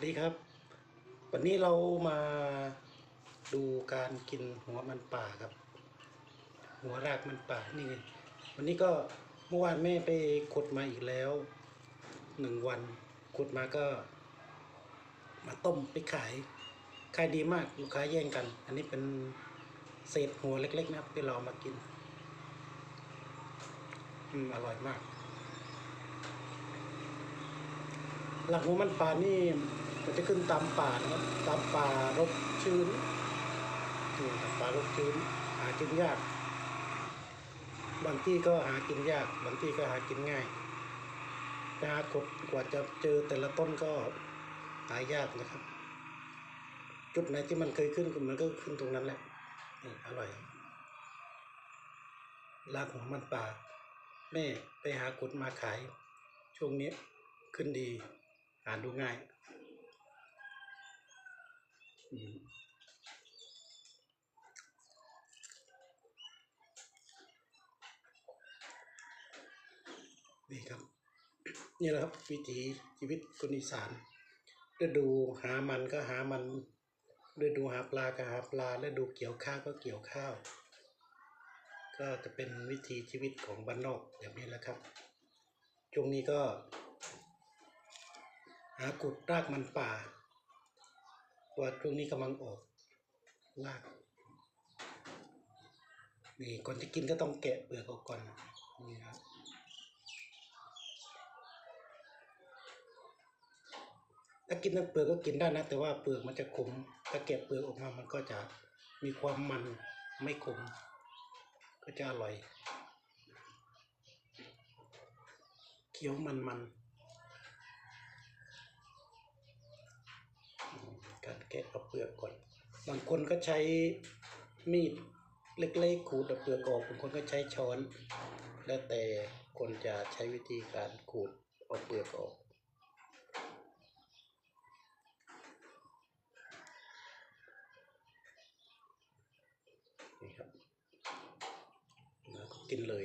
สวัสดีครับ วันนี้เรามาดูการกินหัวมันป่าครับ หัวรากมันป่านี่วันนี้ก็เมื่อวานแม่ไปขุดมาอีกแล้วหนึ่งวันขุดมาก็ มาต้มไปขายขายดีมากลูกค้าแย่งกัน อันนี้เป็นเศษหัวเล็ก ๆ นะครับที่เราเอามากิน อืมอร่อยมากหลักหัวมันป่านี่ มันจะขึ้นตามป่านะครับตามป่ารกชื้นนี่ตามป่ารกชื้นหากินยาก บางที่ก็หากินยาก บางที่ก็หากินง่ายไปหากดกว่าจะเจอแต่ละต้นก็หายากนะครับ จุดไหนที่มันเคยขึ้นมันก็ขึ้นตรงนั้นแหละนี่อร่อยรากหัวมันป่าแม่ไปหากดมาขาย ช่วงนี้ขึ้นดีอ่านดูง่าย นี่ครับ นี่แหละครับวิถีชีวิตคนอีสานฤดูหามันก็หามันฤดูหาปลาก็หาปลาฤดูเกี่ยวข้าวก็เกี่ยวข้าว ก็จะเป็นวิถีชีวิตของบ้านนอกแบบนี้แหละครับช่วงนี้ก็ หากุดรากมันป่า ว่าช่วงนี้กำลังออกรากนี่ก่อนจะกินก็ต้องแกะเปลือกออกก่อนนี่ครับถ้ากินทั้งเปลือกก็กินได้นะ แต่ว่าเปลือกมันจะขมถ้าแกะเปลือกออกมามันก็จะมีความมันไม่ขมก็จะอร่อยเคี้ยวมันมันๆ การแกะเอาเป ลือกก่อน บางคนก็ใช้มีดเล็กๆขูดเอาเปลือกออกบางคนก็ใช้ช้อน แล้วแต่คนจะใช้วิธีการขูดเอาเปลือกออกนี่ครับแล้วก็กินเลย